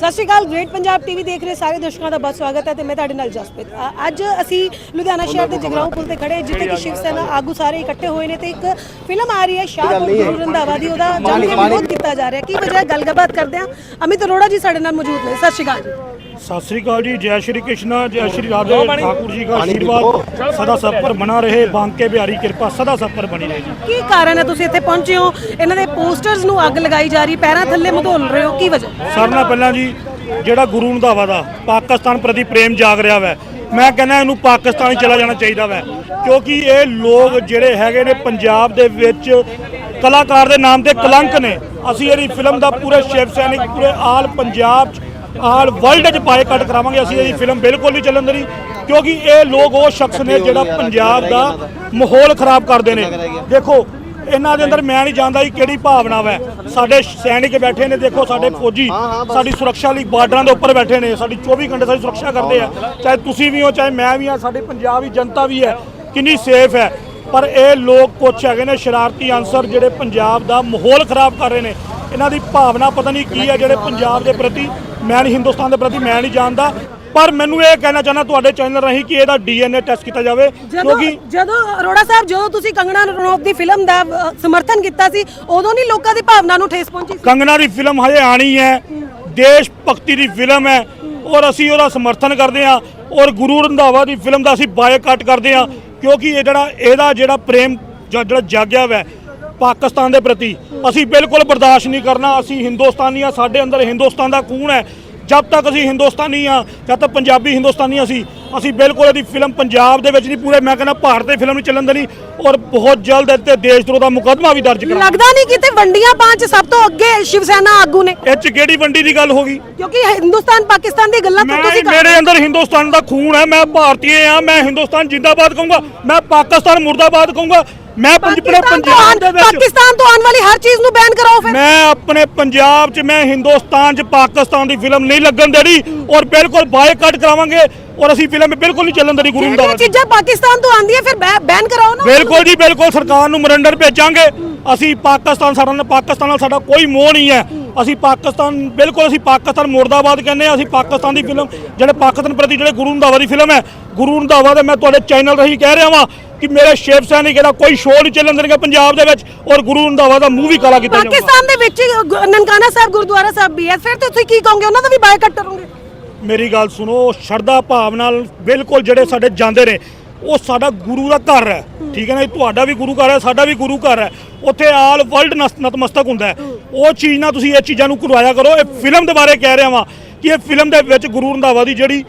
ਸਤਿ ਸ਼੍ਰੀ ਅਕਾਲ ਗ੍ਰੇਟ ਪੰਜਾਬ ਟੀਵੀ ਦੇਖ ਰਹੇ ਸਾਰੇ ਦਰਸ਼ਕਾਂ ਦਾ ਬਹੁਤ ਸਵਾਗਤ ਹੈ ਤੇ ਮੈਂ ਤੁਹਾਡੇ ਨਾਲ ਜਸਪ੍ਰੀਤ। ਅ- ਅੱਜ ਅਸੀਂ ਲੁਧਿਆਣਾ ਸ਼ਹਿਰ ਦੇ ਜਗਰਾਉਂ ਪੁਲ ਤੇ ਖੜੇ ਹਾਂ, ਜਿੱਥੇ ਕਿ ਸ਼ਿਵ ਸੈਨਾ ਆਗੂ ਸਾਰੇ ਇਕੱਠੇ ਹੋਏ ਨੇ ਤੇ ਇੱਕ ਫਿਲਮ ਆ ਰਹੀ ਹੈ ਸ਼ਾਹਪੁਰ ਰੰਧਾਵਾ ਦੀ ਉਹਦਾ ਜੰਗ ਵਿਰੋਧ ਕੀਤਾ ਜਾ ਰਿਹਾ। ਕੀ ਵਜ੍ਹਾ ਹੈ? ਗੱਲਬਾਤ ਕਰਦੇ ਹਾਂ। ਅਮਿਤ ਅਰੋੜਾ ਜੀ ਸਾਡੇ ਨਾਲ ਮੌਜੂਦ ਨੇ। ਸਤਿ ਸ਼੍ਰੀ ਅਕਾਲ ਜੀ। ਸਤਿ ਸ੍ਰੀ ਅਕਾਲ ਜੀ ਜੈ ਸ਼੍ਰੀ ਕ੍ਰਿਸ਼ਨਾ ਜੈ ਸ਼੍ਰੀ ਰਾਧੇ ਠਾਕੁਰ ਜੀ ਦਾ ਆਸ਼ੀਰਵਾਦ। ਸਦਾ ਸਭ ਪਰ ਬਣਾ ਰਹੇ ਬਾਂਕੇ ਬਿਹਾਰੀ ਕਿਰਪਾ ਸਦਾ ਸਭ ਪਰ ਬਣੀ ਰਹੇ ਜੀ। ਕੀ ਕਾਰਨ ਹੈ? ਤੁਸੀਂ ਇੱਥੇ ਪਹੁੰਚੇ ਹੋ। ਇਹਨਾਂ ਦੇ ਪੋਸਟਰਸ ਨੂੰ ਅੱਗ ਲਗਾਈ ਜਾ ਰਹੀ ਪੈਰਾਂ ਥੱਲੇ ਮਧੋਲ ਰਹੇ ਹੋ। ਕੀ ਵਜ੍ਹਾ? ਸਭ ਨਾਲ ਪਹਿਲਾਂ ਜੀ ਜਿਹੜਾ ਗੁਰੂ ਰੰਧਾਵਾ ਦਾ ਪਾਕਿਸਤਾਨ ਪ੍ਰਤੀ ਪ੍ਰੇਮ ਜਾਗ ਰਿਹਾ ਵੈ। ਮੈਂ ਕਹਿੰਦਾ ਇਹਨੂੰ ਪਾਕਿਸਤਾਨ ਚਲਾ ਜਾਣਾ ਚਾਹੀਦਾ ਵੈ। ਕਿਉਂਕਿ ਇਹ ਲੋਕ ਜਿਹੜੇ ਹੈਗੇ ਨੇ ਪੰਜਾਬ ਦੇ ਵਿੱਚ ਕਲਾਕਾਰ ਦੇ ਨਾਮ ਤੇ ਕਲੰਕ ਨੇ। ਅਸੀਂ ਇਹਦੀ ਫਿਲਮ ਦਾ ਪੂਰੇ ਸ਼ਿਵ ਸੈਨਿਕ ਪੂਰੇ ਆਲ ਪੰਜਾਬ 'ਚ ਆਲ ਵਰਲਡ 'ਚ ਬਾਈਕਾਟ ਕਰਾਵਾਂਗੇ ਅਸੀਂ ਇਹਦੀ ਫਿਲਮ ਬਿਲਕੁਲ ਨਹੀਂ ਚੱਲਣ ਦੇਣੀ ਕਿਉਂਕਿ ਇਹ ਲੋਕ ਉਹ ਸ਼ਖਸ ਨੇ ਜਿਹੜਾ ਪੰਜਾਬ ਦਾ ਮਾਹੌਲ ਖਰਾਬ ਕਰਦੇ ਨੇ। ਦੇਖੋ ਇਹਨਾਂ ਦੇ ਅੰਦਰ ਮੈਂ ਨਹੀਂ ਜਾਣਦਾ ਕਿ ਕਿਹੜੀ ਭਾਵਨਾ ਹੈ ਸਾਡੇ ਸੈਨਿਕ ਬੈਠੇ ਨੇ ਦੇਖੋ ਸਾਡੇ ਫੌਜੀ ਸਾਡੀ ਸੁਰੱਖਿਆ ਲਈ ਬਾਰਡਰਾਂ ਦੇ ਉੱਪਰ ਬੈਠੇ ਨੇ ਸਾਡੀ 24 ਘੰਟੇ ਸਾਡੀ ਸੁਰੱਖਿਆ ਕਰਦੇ ਆ। ਚਾਹੇ ਤੁਸੀਂ ਵੀ ਹੋ ਚਾਹੇ ਮੈਂ ਵੀ ਹਾਂ ਸਾਡੀ ਪੰਜਾਬ ਦੀ ਜਨਤਾ ਵੀ ਹੈ ਕਿੰਨੀ ਸੇਫ ਹੈ। ਪਰ ਇਹ ਲੋਕ ਕੁਛ ਹੈਗੇ ਨੇ ਸ਼ਰਾਰਤੀ ਅਨਸਰ ਜਿਹੜੇ ਪੰਜਾਬ ਦਾ ਮਾਹੌਲ ਖਰਾਬ ਕਰ ਰਹੇ ਨੇ। ਇਹਨਾਂ ਦੀ ਭਾਵਨਾ ਪਤਾ ਨਹੀਂ ਕੀ ਹੈ ਜਿਹੜੇ ਪੰਜਾਬ ਦੇ ਪ੍ਰਤੀ ਮੈਂ ਨਹੀਂ ਹਿੰਦੁਸਤਾਨ ਦੇ ਪ੍ਰਤੀ ਮੈਂ ਨਹੀਂ ਜਾਣਦਾ। ਪਰ ਮੈਨੂੰ ਇਹ ਕਹਿਣਾ ਚਾਹੁੰਦਾ ਤੁਹਾਡੇ ਚੈਨਲ ਰਾਹੀਂ ਕਿ ਇਹਦਾ ਡੀਐਨਏ ਟੈਸਟ ਕੀਤਾ ਜਾਵੇ। ਜਦੋਂ ਜਦੋਂ ਅਰੋੜਾ ਸਾਹਿਬ ਜਦੋਂ ਤੁਸੀਂ ਕੰਗਣਾ ਰਣੌਤ ਦੀ ਫਿਲਮ ਦਾ ਅ, ਸਮਰਥਨ ਕੀਤਾ ਸੀ ਉਦੋਂ ਨਹੀਂ ਲੋਕਾਂ ਦੀ ਭਾਵਨਾ ਨੂੰ ਠੇਸ ਪਹੁੰਚੀ ਸੀ? ਕੰਗਨਾ ਦੀ ਫਿਲਮ ਹਜੇ ਆਣੀ ਹੈ। ਦੇਸ਼ ਭਗਤੀ ਦੀ ਫਿਲਮ ਹੈ। ਔਰ ਅਸੀਂ ਉਹਦਾ ਸਮਰਥਨ ਕਰਦੇ ਹਾਂ। ਔਰ ਗੁਰੂ ਰੰਧਾਵਾ ਦੀ ਫਿਲਮ ਦਾ ਅਸੀਂ ਬਾਇਕਾਟ ਕਰਦੇ ਹਾਂ। ਕਿਉਂਕਿ ਇਹ ਜਿਹੜਾ ਇਹਦਾ ਜਿਹੜਾ ਪ੍ਰੇਮ ਜਾਂ ਜਿਹੜਾ ਜਾਗਿਆ ਹੋਇਆ ਹੈ ਪਾਕਿਸਤਾਨ ਦੇ ਪ੍ਰਤੀ। ਅਸੀਂ ਬਿਲਕੁਲ ਬਰਦਾਸ਼ਤ ਨਹੀਂ ਕਰਨਾ। ਅਸੀਂ ਹਿੰਦੁਸਤਾਨੀ ਆ ਸਾਡੇ ਅੰਦਰ ਹਿੰਦੁਸਤਾਨ ਦਾ ਖੂਨ ਹੈ। ਜਦ ਤੱਕ ਅਸੀਂ ਹਿੰਦੁਸਤਾਨੀ ਆ ਜਦ ਤੱਕ ਪੰਜਾਬੀ ਹਿੰਦੁਸਤਾਨੀ ਅਸੀਂ ਅਸੀਂ ਬਿਲਕੁਲ ਇਹਦੀ ਫਿਲਮ ਪੰਜਾਬ ਦੇ ਵਿੱਚ ਨਹੀਂ ਪੂਰੇ ਮੈਂ ਕਹਿੰਦਾ ਭਾਰਤ ਦੀ ਫਿਲਮ ਨਹੀਂ ਚੱਲਣ ਦੇਣੀ ਔਰ ਬਹੁਤ ਜਲਦ ਇਹ ਤੇ ਦੇਸ਼ ਧਰੋਹ ਦਾ ਮੁਕੱਦਮਾ ਵੀ ਦਰਜ ਕਰਾਂਗੇ। ਲੱਗਦਾ ਨਹੀਂ ਕਿਤੇ ਵੰਡੀਆਂ ਪੰਜ ਸਭ ਤੋਂ ਅੱਗੇ ਸ਼ਿਵ ਸੈਨਾ ਆਗੂ ਨੇ। ਇਹ ਚ ਕਿਹੜੀ ਵੰਡੀ ਦੀ ਗੱਲ ਹੋ ਗਈ? ਕਿਉਂਕਿ ਹਿੰਦੁਸਤਾਨ ਪਾਕਿਸਤਾਨ ਦੀ ਗੱਲਾਂ ਤਾਂ ਤੁਸੀਂ ਕਰ ਮੇਰੇ ਅੰਦਰ ਹਿੰਦੁਸਤਾਨ ਦਾ ਖੂਨ ਹੈ। ਮੈਂ ਭਾਰਤੀ ਆ ਮੈਂ ਹਿੰਦੁਸਤਾਨ ਜਿੰਦਾਬਾਦ ਕਹੂੰਗਾ। ਮੈਂ ਪਾਕਿਸਤਾਨ ਮੁਰਦਾਬਾਦ ਕਹੂੰਗਾ। ਮੈਂ ਆਪਣੇ ਪੰਜਾਬ ਦੇ ਵਿੱਚ ਪਾਕਿਸਤਾਨ ਤੋਂ ਆਉਣ ਵਾਲੀ ਹਰ ਚੀਜ਼ ਨੂੰ ਬੈਨ ਕਰਾਓ ਫਿਰ। ਮੈਂ ਆਪਣੇ ਪੰਜਾਬ 'ਚ ਮੈਂ ਹਿੰਦੁਸਤਾਨ 'ਚ ਪਾਕਿਸਤਾਨ ਦੀ ਫਿਲਮ ਨਹੀਂ ਲੱਗਣ ਦੇਣੀ ਔਰ ਬਿਲਕੁਲ ਬਾਈਕਾਟ ਕਰਾਵਾਂਗੇ ਔਰ ਅਸੀਂ ਫਿਲਮ ਬਿਲਕੁਲ ਨਹੀਂ ਚੱਲਣ ਦੇਣੀ ਗੁਰੂ ਰੰਧਾਵਾ ਦੀ ਚੀਜ਼ਾਂ ਪਾਕਿਸਤਾਨ ਤੋਂ ਆਉਂਦੀਆਂ ਫਿਰ ਬੈਨ ਕਰਾਓ ਨਾ। ਬਿਲਕੁਲ ਜੀ ਬਿਲਕੁਲ ਸਰਕਾਰ ਨੂੰ ਮਰੰਡਰ ਭੇਜਾਂਗੇ। ਅਸੀਂ ਪਾਕਿਸਤਾਨ ਸਾਡਾ ਨਾਲ ਪਾਕਿਸਤਾਨ ਨਾਲ ਸਾਡਾ ਕੋਈ ਮੋਹ ਨਹੀਂ ਹੈ। ਅਸੀਂ ਪਾਕਿਸਤਾਨ ਬਿਲਕੁਲ ਅਸੀਂ ਪਾਕਿਸਤਾਨ ਮੁਰਦਾਬਾਦ ਕਹਿੰਦੇ ਆ ਅਸੀਂ ਪਾਕਿਸਤਾਨ ਦੀ ਫਿਲਮ ਜਿਹੜੇ ਪਾਕਿਸਤਾਨ ਪ੍ਰਤੀ ਜਿਹੜੇ ਗੁਰੂ ਰੰਧਾਵਾ ਦੀ ਫਿਲਮ ਹੈ ਗੁਰੂ ਰੰਧਾਵਾ ਦੇ ਮੈਂ ਤੁਹਾਡੇ ਚੈਨਲ ਰਾਹੀਂ ਕਹਿ ਰਿਹਾ ਵਾਂ ਕਿ ਮੇਰੇ ਸ਼ਿਵ ਸੈਨਿਕ ਇਹਦਾ ਕੋਈ ਸ਼ੋਅ ਨਹੀਂ ਚੱਲਣ ਦੇਣਗੇ ਪੰਜਾਬ ਦੇ ਵਿੱਚ ਔਰ ਗੁਰੂ ਰੰਧਾਵਾ ਦਾ ਮੂੰਹ ਵੀ ਕਾਲਾ ਕੀਤਾ ਜਾਊਗਾ। ਪਾਕਿਸਤਾਨ ਦੇ ਵਿੱਚ ਨਨਕਾਣਾ ਸਾਹਿਬ ਗੁਰਦੁਆਰਾ ਸਾਹਿਬ ਵੀ ਹੈ। ਫਿਰ ਤੁਸੀਂ ਕੀ ਕਹੋਗੇ? ਉਹਨਾਂ ਦਾ ਵੀ ਬਾਈਕਾਟ ਕਰੋਗੇ? ਮੇਰੀ ਗੱਲ ਸੁਣੋ ਸ਼ਰਧਾ ਭਾਵ ਨਾਲ ਬਿਲਕੁਲ ਜਿਹੜੇ ਸਾਡੇ ਜਾਂਦੇ ਨੇ ਉਹ ਸਾਡਾ ਗੁਰੂ ਦਾ ਘਰ ਹੈ। ਠੀਕ ਹੈ ਨਾ? ਤੁਹਾਡਾ ਵੀ ਗੁਰੂ ਘਰ ਹੈ ਸਾਡਾ ਵੀ ਗੁਰੂ ਘਰ ਹੈ। ਉੱਥੇ ਆਲ ਵਰਲਡ ਨਤਮਸਤਕ ਹੁੰਦਾ ਹੈ। ਉਹ ਚੀਜ਼ ਨਾਲ ਤੁਸੀਂ ਇਹ ਚੀਜ਼ਾਂ ਨੂੰ ਕਰਵਾਇਆ ਕਰੋ। ਇਹ ਫਿਲਮ ਦੇ ਬਾਰੇ ਕਹਿ ਰਿਹਾ ਵਾਂ ਕਿ ਇਹ ਫਿਲਮ ਦੇ ਵਿੱਚ ਗੁਰੂ ਰੰਧਾਵਾ ਦੀ ਜਿਹੜੀ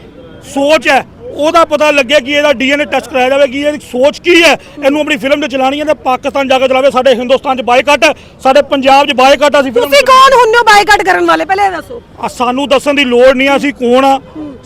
ਸੋਚ ਹੈ ਉਹਦਾ ਪਤਾ ਲੱਗਿਆ ਕਿ ਇਹਦਾ ਡੀਐਨਏ ਟੈਸਟ ਕਰਾਇਆ ਜਾਵੇ ਕਿ ਇਹਦੀ ਸੋਚ ਕੀ ਹੈ? ਇਹਨੂੰ ਆਪਣੀ ਫਿਲਮ ਤੇ ਚਲਾਣੀ ਹੈ ਤੇ ਪਾਕਿਸਤਾਨ ਜਾ ਕੇ ਚਲਾਵੇ ਸਾਡੇ ਹਿੰਦੁਸਤਾਨ 'ਚ ਬਾਈਕਾਟ ਹੈ ਸਾਡੇ ਪੰਜਾਬ 'ਚ ਬਾਈਕਾਟ ਅਸੀਂ ਫਿਲਮ ਤੁਸੀਂ ਕੌਣ ਹੁੰਦੇ ਹੋ ਬਾਈਕਾਟ ਕਰਨ ਵਾਲੇ? ਪਹਿਲੇ ਇਹ ਦੱਸੋ। ਆ ਸਾਨੂੰ ਦੱਸਣ ਦੀ ਲੋੜ ਨਹੀਂ ਆ, ਅਸੀਂ ਕੌਣ ਆ?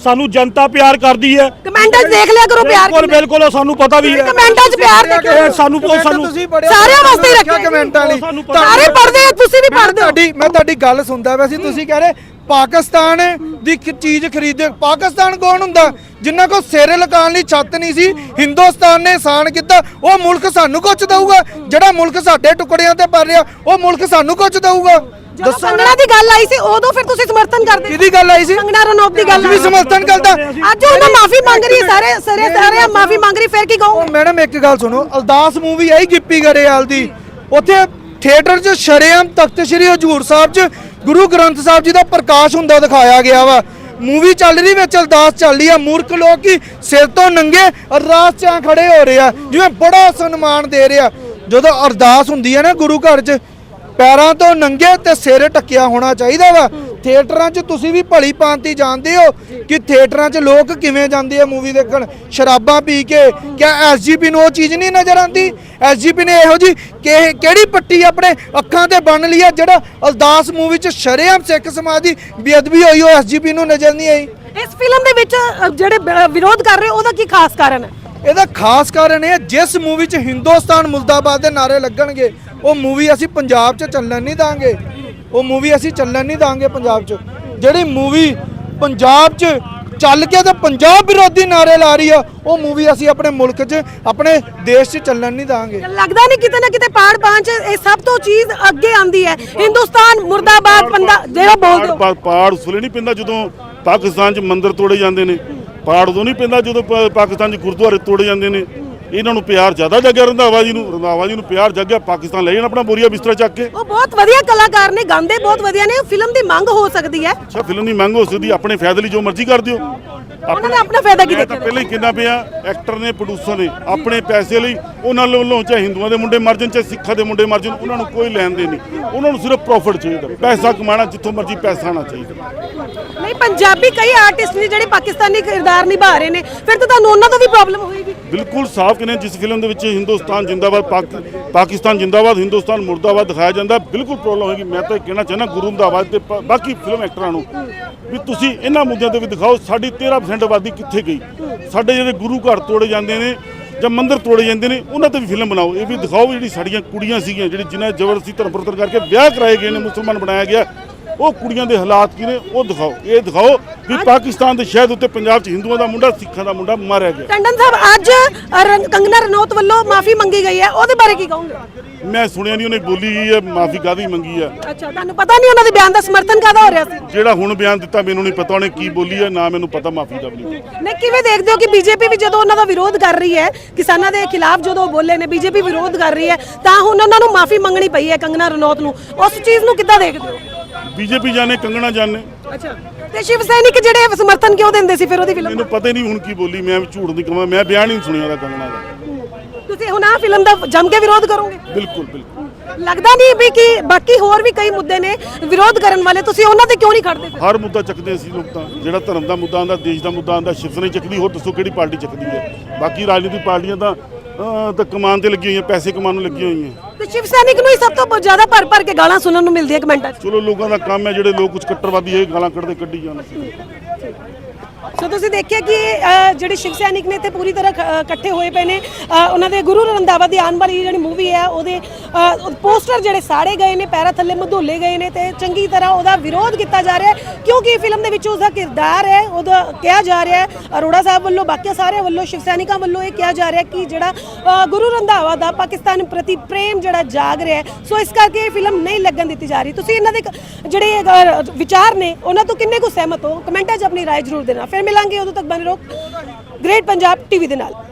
ਸਾਨੂੰ ਜਨਤਾ ਪਿਆਰ ਕਰਦੀ ਹੈ। ਕਮੈਂਟਾਂ 'ਚ ਦੇਖ ਲਿਆ ਕਰੋ ਪਿਆਰ ਬਿਲਕੁਲ ਕਿੰਨਾ। ਬਿਲਕੁਲ ਉਹ ਸਾਨੂੰ ਪਤਾ ਵੀ ਹੈ। ਕਮੈਂਟਾਂ 'ਚ ਪਿਆਰ ਦੇਖਿਓ ਇਹ ਸਾਨੂੰ ਉਹ ਸਾਨੂੰ ਤੁਸੀਂ ਪੜਿਆ ਸਾਰਿਆਂ ਵਾਸਤੇ ਹੀ ਰੱਖਿਆ ਕਮੈਂਟਾਂ ਲਈ ਸਾਰੇ ਪੜਦੇ ਆ ਤੁਸੀਂ ਵੀ ਮੈਂ ਪੜਦੇ ਹੋ। ਤੁਹਾਡੀ ਮੈਂ ਤੁਹਾਡੀ ਗੱਲ ਸੁਣਦਾ ਵੈਸੇ ਤੁਸੀਂ ਕਹਿ ਰਹੇ ਪਾਕਿਸਤਾਨ ਦੀ ਇੱਕ ਚੀਜ਼ ਖਰੀਦੇ ਪਾਕਿਸਤਾਨ ਕੌਣ ਹੁੰਦਾ? ਜਿੰਨਾ ਕੋ ਸਿਰ ਲਗਾਉਣ ਲਈ ਛੱਤ ਨਹੀਂ ਸੀ ਹਿੰਦੁਸਤਾਨ ਨੇ ਆਸਾਨ ਕੀਤਾ ਉਹ ਮੁਲਕ ਸਾਨੂੰ ਕੁਝ ਦਊਗਾ? ਜਿਹੜਾ ਮੁਲਕ ਸਾਡੇ ਟੁਕੜਿਆਂ ਤੇ ਪੜ ਰਿਹਾ ਉਹ ਮੁਲਕ ਸਾਨੂੰ ਕੁਝ ਦਊਗਾ? ਕੰਗਣਾ ਦੀ ਗੱਲ ਆਈ ਸੀ ਉਦੋਂ ਫਿਰ ਤੁਸੀਂ ਸਮਰਥਨ ਕਰਦੇ ਕਿਹਦੀ ਗੱਲ ਆਈ ਸੀ? ਕੰਗਣਾ ਰਣੌਤ ਦੀ ਗੱਲ ਵੀ। ਸਮਰਥਨ ਕਰਦਾ? ਅੱਜ ਉਹ ਮਾਫੀ ਮੰਗ ਰਹੀ ਸਾਰੇ ਸਾਰੇ ਸਾਰੇ ਮਾਫੀ ਮੰਗ ਰਹੀ ਫਿਰ ਕੀ ਉਹ ਮੈਡਮ ਇੱਕ ਗੱਲ ਸੁਣੋ। ਅਲਦਾਸ ਮੂਵੀ ਆਈ ਗਿੱਪੀ ਗਰੇਵਾਲ ਦੀ ਉੱਥੇ ਥੀਏਟਰ 'ਚ ਸ਼ਰੇਆਮ ਤਖਤ ਸ੍ਰੀ ਹਜੂਰ ਸਾਹਿਬ 'ਚ ਗੁਰੂ ਗ੍ਰੰਥ ਸਾਹਿਬ ਜੀ ਦਾ ਪ੍ਰਕਾਸ਼ ਹੁੰਦਾ ਦਿਖਾਇਆ ਗਿਆ ਵਾ। ਮੂਵੀ ਚੱਲ ਰਹੀ ਵਿੱਚ, ਅਰਦਾਸ ਚੱਲ ਰਹੀ ਆ। ਮੂਰਖ ਲੋਕ ਕੀ ਸਿਰ ਤੋਂ ਨੰਗੇ, ਅਰਦਾਸ 'ਚ ਖੜੇ ਹੋ ਰਹੇ ਆ, ਜਿਵੇਂ ਬੜਾ ਸਨਮਾਨ ਦੇ ਰਿਹਾ ਜਦੋਂ ਅਰਦਾਸ ਹੁੰਦੀ ਹੈ ਨਾ ਗੁਰੂ ਘਰ 'ਚ, ਪੈਰਾਂ ਤੋਂ ਨੰਗੇ ਤੇ ਸਿਰ ਟੱਕਿਆ ਹੋਣਾ ਚਾਹੀਦਾ ਵਾ। ਥੀਏਟਰਾਂ 'ਚ ਤੁਸੀਂ ਵੀ ਭਲੀ ਭਾਂਤੀ ਜਾਣਦੇ ਹੋ ਕਿ ਥੀਏਟਰਾਂ 'ਚ ਲੋਕ ਕਿਵੇਂ ਜਾਂਦੇ ਆ ਮੂਵੀ ਦੇਖਣ? ਸ਼ਰਾਬਾਂ ਪੀ ਕੇ। ਕਿਆ ਐਸਜੀਪੀ ਨੂੰ ਉਹ ਚੀਜ਼ ਨਹੀਂ ਨਜ਼ਰ ਆਉਂਦੀ? ਐਸਜੀਪੀ ਨੇ ਇਹੋ ਜੀ ਕਿਹੜੀ ਪੱਟੀ ਆਪਣੇ ਅੱਖਾਂ ਤੇ ਬੰਨ ਲਈ ਆ ਜਿਹੜਾ ਅਰਦਾਸ ਮੂਵੀ 'ਚ ਸ਼ਰੇਆਮ ਸਿੱਖ ਸਮਾਜ ਦੀ ਬੇਅਦਬੀ ਹੋਈ ਉਹ ਐਸਜੀਪੀ ਨੂੰ ਨਜ਼ਰ ਨਹੀਂ ਆਈ? ਇਸ ਫਿਲਮ ਦੇ ਵਿੱਚ ਜਿਹੜੇ ਵਿਰੋਧ ਕਰ ਰਹੇ ਉਹਦਾ ਕੀ ਖਾਸ ਕਾਰਨ ਹੈ? ਇਹਦਾ ਖਾਸ ਕਾਰਨ ਇਹ ਹੈ, ਜਿਸ ਮੂਵੀ 'ਚ ਹਿੰਦੁਸਤਾਨ ਮੁਰਦਾਬਾਦ ਦੇ ਨਾਰੇ ਲੱਗਣਗੇ ਉਹ ਮੂਵੀ ਅਸੀਂ ਪੰਜਾਬ 'ਚ ਚੱਲਣ ਨਹੀਂ ਦਾਂਗੇ। ਉਹ ਮੂਵੀ ਅਸੀਂ ਚੱਲਣ ਨਹੀਂ ਦਾਂਗੇ ਪੰਜਾਬ 'ਚ। ਜਿਹੜੀ ਮੂਵੀ ਪੰਜਾਬ 'ਚ ਚੱਲ ਕੇ ਤੇ ਪੰਜਾਬ ਵਿਰੋਧੀ ਨਾਰੇ ਲਾ ਰਹੀ ਆ ਉਹ ਮੂਵੀ ਅਸੀਂ ਆਪਣੇ ਮੁਲਕ 'ਚ ਆਪਣੇ ਦੇਸ਼ 'ਚ ਚੱਲਣ ਨਹੀਂ ਦਾਂਗੇ। ਲੱਗਦਾ ਨਹੀਂ ਕਿਤੇ ਨਾ ਕਿਤੇ ਪਾੜ ਪਾਂਚ ਇਹ ਸਭ ਤੋਂ ਚੀਜ਼ ਅੱਗੇ ਆਂਦੀ ਹੈ। ਹਿੰਦੁਸਤਾਨ ਮੁਰਦਾਬਾਦ ਪੰਦਾ ਜਿਹੜਾ ਬੋਲਦੇ ਹੋ। ਪਾੜ ਉਸ ਵੇਲੇ ਨਹੀਂ ਪੈਂਦਾ ਜਦੋਂ ਪਾਕਿਸਤਾਨ 'ਚ ਮੰਦਿਰ ਤੋੜੇ ਜਾਂਦੇ ਨੇ। ਪਾੜ ਉਦੋਂ ਨਹੀਂ ਪੈਂਦਾ ਜਦੋਂ ਪਾਕਿਸਤਾਨ 'ਚ ਗੁਰਦੁਆਰੇ ਤੋੜੇ ਜਾਂਦੇ ਨੇ। ਇਹਨਾਂ ਨੂੰ ਪਿਆਰ ਜ਼ਿਆਦਾ ਜੱਗਿਆ ਰੰਧਾਵਾ ਜੀ ਨੂੰ ਰੰਧਾਵਾ ਜੀ ਨੂੰ ਪਿਆਰ ਜੱਗਿਆ ਪਾਕਿਸਤਾਨ ਲੈ ਜਾਣ ਆਪਣਾ ਬੋਰੀਆ ਬਿਸਤਰਾ ਚੱਕ ਕੇ। ਉਹ ਬਹੁਤ ਵਧੀਆ ਕਲਾਕਾਰ ਨੇ ਗਾਉਂਦੇ ਬਹੁਤ ਵਧੀਆ ਨੇ ਫਿਲਮ ਦੀ ਮੰਗ ਹੋ ਸਕਦੀ ਹੈ। ਅੱਛਾ ਫਿਲਮ ਦੀ ਮੰਗ ਹੋ ਸਕਦੀ ਆਪਣੇ ਫਾਇਦੇ ਲਈ ਜੋ ਮਰਜ਼ੀ ਕਰ ਦਿਓ। ਉਹਨਾਂ ਨੇ ਆਪਣਾ ਫਾਇਦਾ ਕੀ ਮੈਂ ਤਾਂ ਦੇਖਿਆ? ਪਹਿਲਾਂ ਹੀ ਕਿੰਨਾ ਪਿਆ ਐਕਟਰ ਨੇ ਪ੍ਰੋਡਿਊਸਰ ਨੇ ਆਪਣੇ ਪੈਸੇ ਲਈ ਉਹਨਾਂ ਵੱਲੋਂ ਚਾਹੇ ਹਿੰਦੂਆਂ ਦੇ ਮੁੰਡੇ ਮਰ ਜਾਣ ਚਾਹੇ ਸਿੱਖਾਂ ਦੇ ਮੁੰਡੇ ਮਰ ਜਾਣ ਉਹਨਾਂ ਨੂੰ ਕੋਈ ਲੈਣ ਦੇ ਨਹੀਂ। ਉਹਨਾਂ ਨੂੰ ਸਿਰਫ ਪ੍ਰੋਫਿਟ ਚਾਹੀਦਾ। ਪੈਸਾ ਕਮਾਣਾ ਜਿੱਥੋਂ ਮਰਜ਼ੀ ਪੈਸਾ ਆਣਾ ਚਾਹੀਦਾ। ਨਹੀਂ ਪੰਜਾਬੀ ਕਈ ਆਰਟਿਸਟ ਨੇ ਜਿਹੜੇ ਪਾਕਿਸਤਾਨੀ ਕਿਰਦਾਰ ਨਿਭਾ ਰਹੇ ਨੇ। ਫਿਰ ਤਾਂ ਤੁਹਾਨੂੰ ਉਹਨਾਂ ਤੋਂ ਵੀ ਪ੍ਰੋਬਲਮ ਹੋਏਗੀ। ਬਿਲਕੁਲ ਸਾਫ਼ ਕਿਨੇ ਜਿਸ ਫਿਲਮ ਦੇ ਵਿੱਚ ਹਿੰਦੁਸਤਾਨ ਜਿੰਦਾਬਾਦ ਪਾਕ- ਪਾਕਿਸਤਾਨ ਜਿੰਦਾਬਾਦ ਹਿੰਦੁਸਤਾਨ ਮੁਰਦਾਬਾਦ ਦਿਖਾਇਆ ਜਾਂਦਾ ਬਿਲਕੁਲ ਪ੍ਰੋਬਲਮ ਹੋਏਗੀ। ਮੈਂ ਤਾਂ ਇਹ ਕਹਿਣਾ ਚਾਹੁੰਦਾ ਗੁਰੂ ਰੰਧਾਵਾ ਤੇ ਪ- ਬਾਕੀ ਫਿਲਮ ਐਕਟਰਾਂ ਨੂੰ ਵੀ ਤੁਸੀਂ ਇਹਨਾਂ ਮੁੱਦਿਆਂ ਤੇ ਵੀ ਦਿਖਾਓ ਸਾਡੀ 13% ਆਬਾਦੀ ਕਿੱਥੇ ਗਈ? ਸਾਡੇ ਜਿਹੜੇ ਗੁਰੂ ਘਰ ਤੋੜੇ ਜਾਂਦੇ ਨੇ ਜਾਂ ਮੰਦਿਰ ਤੋੜੇ ਜਾਂਦੇ ਨੇ, ਉਹਨਾਂ ਤੇ ਵੀ ਫਿਲਮ ਬਣਾਓ। ਇਹ ਵੀ ਦਿਖਾਓ ਵੀ ਜਿਹੜੀ ਸਾਡੀਆਂ ਕੁੜੀਆਂ ਸੀਗੀਆਂ, ਜਿਹੜੀ ਜਿਨ੍ਹਾਂ ਜ਼ਬਰਦਸਤੀ ਧਰਮ ਪ੍ਰਤਰ ਕਰਕੇ ਵਿਆਹ ਕਰਾਏ ਗਏ ਨੇ, ਮੁਸਲਮਾਨ ਬਣਾਇਆ ਗਿਆ। ਉਹ ਕੁੜੀਆਂ ਦੇ ਹਾਲਾਤ ਕੀ ਨੇ ਉਹ ਦਿਖਾਓ ਇਹ ਦਿਖਾਓ ਵੀ ਪਾਕਿਸਤਾਨ ਦੇ ਸ਼ਹਿਦ ਉੱਤੇ ਪੰਜਾਬ 'ਚ ਹਿੰਦੂਆਂ ਦਾ ਮੁੰਡਾ ਸਿੱਖਾਂ ਦਾ ਮੁੰਡਾ ਮਾਰਿਆ ਗਿਆ। ਟੰਡਨ ਸਾਹਿਬ ਅੱਜ ਕੰਗਨਾ ਰਣੌਤ ਵੱਲੋਂ ਮਾਫੀ ਮੰਗੀ ਗਈ ਹੈ ਉਹਦੇ ਬਾਰੇ ਕੀ ਕਹੋਗੇ? ਮੈਂ ਸੁਣਿਆ ਨਹੀਂ ਉਹਨੇ ਬੋਲੀ ਗਈ ਹੈ ਮਾਫੀ ਕਾਦੀ ਮੰਗੀ ਹੈ? ਅੱਛਾ ਤੁਹਾਨੂੰ ਪਤਾ ਨਹੀਂ ਉਹਨਾਂ ਦੇ ਬਿਆਨ ਦਾ ਸਮਰਥਨ ਕਾਦਾ ਹੋ ਰਿਹਾ ਸੀ? ਜਿਹੜਾ ਹੁਣ ਬਿਆਨ ਦਿੱਤਾ ਮੈਨੂੰ ਨਹੀਂ ਪਤਾ ਉਹਨੇ ਕੀ ਬੋਲੀ ਹੈ ਨਾ ਮੈਨੂੰ ਪਤਾ ਮਾਫੀ ਦਾ ਵੀ ਨਹੀਂ ਨਹੀਂ ਕਿਵੇਂ ਦੇਖਦੇ ਹੋ ਕਿ ਬੀਜੇਪੀ ਵੀ ਜਦੋਂ ਉਹਨਾਂ ਦਾ ਵਿਰੋਧ ਕਰ ਰਹੀ ਹੈ ਕਿਸਾਨਾਂ ਦੇ ਖਿਲਾਫ ਜਦੋਂ ਉਹ ਬੋਲੇ ਨੇ ਬੀਜੇਪੀ ਵਿਰੋਧ ਕਰ ਰਹੀ ਹੈ ਤਾਂ ਹੁਣ ਉਹਨਾਂ ਨੂੰ ਮਾਫੀ ਮੰਗਣੀ ਪਈ ਹੈ ਕੰਗਨਾ ਰਣੌਤ ਨੂੰ। ਉਸ ਚੀਜ਼ ਨੂੰ ਕਿੱਦਾਂ ਦੇਖਦੇ ਹੋ? ਬੀਜੇਪੀ ਜਾਣੇ ਕੰਗਣਾ ਜਾਣੇ। ਅੱਛਾ। ਤੇ ਸ਼ਿਵ ਸੈਨਿਕ ਜਿਹੜੇ ਸਮਰਥਨ ਕਿਉਂ ਦਿੰਦੇ ਸੀ ਫਿਰ ਉਹਦੀ ਫਿਲਮ ਮੈਨੂੰ ਪਤਾ ਹੀ ਨਹੀਂ ਹੁਣ ਕੀ ਬੋਲੀ ਮੈਂ ਝੂਠ ਨਹੀਂ ਕਹਾਂ ਮੈਂ ਬਿਆਨ ਹੀ ਨਹੀਂ ਸੁਣਿਆ ਉਹਦਾ ਕੰਗਣਾ ਦਾ। ਤੁਸੀਂ ਹੁਣ ਆਹ ਫਿਲਮ ਦਾ ਜੰਮ ਕੇ ਵਿਰੋਧ ਕਰੋਗੇ? ਬਿਲਕੁਲ ਬਿਲਕੁਲ। ਲੱਗਦਾ ਨਹੀਂ ਵੀ ਕਿ ਬਾਕੀ ਹੋਰ ਵੀ ਕਈ ਮੁੱਦੇ ਨੇ ਵਿਰੋਧ ਕਰਨ ਵਾਲੇ ਤੁਸੀਂ ਉਹਨਾਂ ਤੇ ਕਿਉਂ ਨਹੀਂ ਖੜਦੇ? ਹਰ ਮੁੱਦਾ ਚੱਕਦੇ ਅਸੀਂ ਲੋਕ ਤਾਂ ਜਿਹੜਾ ਧਰਮ ਦਾ ਮੁੱਦਾ ਆਂਦਾ ਦੇਸ਼ ਦਾ ਮੁੱਦਾ ਆਂਦਾ ਸ਼ਿਵ ਸੈਨਾ ਚੱਕਦੀ ਹੋਰ ਦੱਸੋ ਕਿਹੜੀ ਪਾਰਟੀ ਚੱਕਦੀ ਹੈ? ਬਾਕੀ ਰਾਜਨੀਤਿਕ ਪਾਰਟੀਆਂ ਤਾਂ ਤਾਂ ਕਮਾਨ ਤੇ ਲੱਗੀਆਂ ਹੋਈਆਂ ਪੈਸੇ ਕਮਾਉਣ ਨੂੰ ਲੱਗੀਆਂ ਹੋਈਆਂ ਤੇ ਸ਼ਿਵ ਸੈਨਿਕ ਨੂੰ ਹੀ ਸਭ ਤੋਂ ਜ਼ਿਆਦਾ ਭਰ ਭਰ ਕੇ ਗਾਲਾਂ ਸੁਣਨ ਨੂੰ ਮਿਲਦੀਆਂ ਕਮੈਂਟਾਂ 'ਚ ਚਲੋ ਲੋਕਾਂ ਦਾ ਕੰਮ ਹੈ ਜਿਹੜੇ ਲੋਕ ਕੁਝ ਕੱਟਰਵਾਦੀ ਹੈ ਗਾਲਾਂ ਕੱਢਦੇ ਕੱਢੀ ਜਾਣ ਸੋ ਤੁਸੀਂ ਦੇਖਿਆ ਕਿ ਅ, ਜਿਹੜੇ ਸ਼ਿਵ ਸੈਨਿਕ ਨੇ ਤੇ ਪੂਰੀ ਤਰ੍ਹਾਂ ਖ- ਅ, ਇਕੱਠੇ ਹੋਏ ਪਏ ਨੇ। ਅ, ਉਹਨਾਂ ਦੇ ਗੁਰੂ ਰੰਧਾਵਾ ਦੀ ਆਉਣ ਵਾਲੀ ਜਿਹੜੀ ਮੂਵੀ ਹੈ ਉਹਦੇ ਪੋਸਟਰ ਜਿਹੜੇ ਸਾੜੇ ਗਏ ਨੇ ਪੈਰਾਂ ਥੱਲੇ ਮਧੋਲੇ ਗਏ ਨੇ ਤੇ ਚੰਗੀ ਤਰ੍ਹਾਂ ਉਹਦਾ ਵਿਰੋਧ ਕੀਤਾ ਜਾ ਰਿਹਾ ਹੈ ਕਿਉਂਕਿ ਇਹ ਫਿਲਮ ਦੇ ਵਿੱਚ ਉਸਦਾ ਕਿਰਦਾਰ ਹੈ ਉਹਦਾ ਕਿਹਾ ਜਾ ਰਿਹਾ ਹੈ ਅਰੋੜਾ ਸਾਹਿਬ ਵੱਲੋਂ ਬਾਕੀ ਸਾਰੇ ਵੱਲੋਂ ਸ਼ਿਵ ਸੈਨਿਕਾਂ ਵੱਲੋਂ ਇਹ ਕਿਹਾ ਜਾ ਰਿਹਾ ਕਿ ਜਿਹੜਾ ਅ, ਗੁਰੂ ਰੰਧਾਵਾ ਦਾ ਪਾਕਿਸਤਾਨ ਪ੍ਰਤੀ ਪ੍ਰੇਮ ਜਿਹੜਾ ਜਾਗ ਰਿਹਾ ਹੈ ਸੋ ਇਸ ਕਰਕੇ ਇਹ ਫਿਲਮ ਨਹੀਂ ਲੱਗਣ ਦਿੱਤੀ ਜਾ ਰਹੀ ਤੁਸੀਂ ਇਹਨਾਂ ਦੇ ਕ- ਜਿਹੜੇ ਅ, ਵਿਚਾਰ ਨੇ ਉਹਨਾਂ ਤੋਂ ਕਿੰਨੇ ਕੁ ਸਹਿਮਤ ਹੋ ਕਮੈਂਟਾਂ 'ਚ ਆਪਣੀ رائے ਜ਼ਰੂਰ ਦੇਣਾ ਫਿਰ ਮਿਲਾਂਗੇ ਉਦੋਂ ਤੱਕ ਬਨੇ ਰਹੋ ਗ੍ਰੇਟ ਪੰਜਾਬ ਟੀਵੀ ਦੇ ਨਾਲ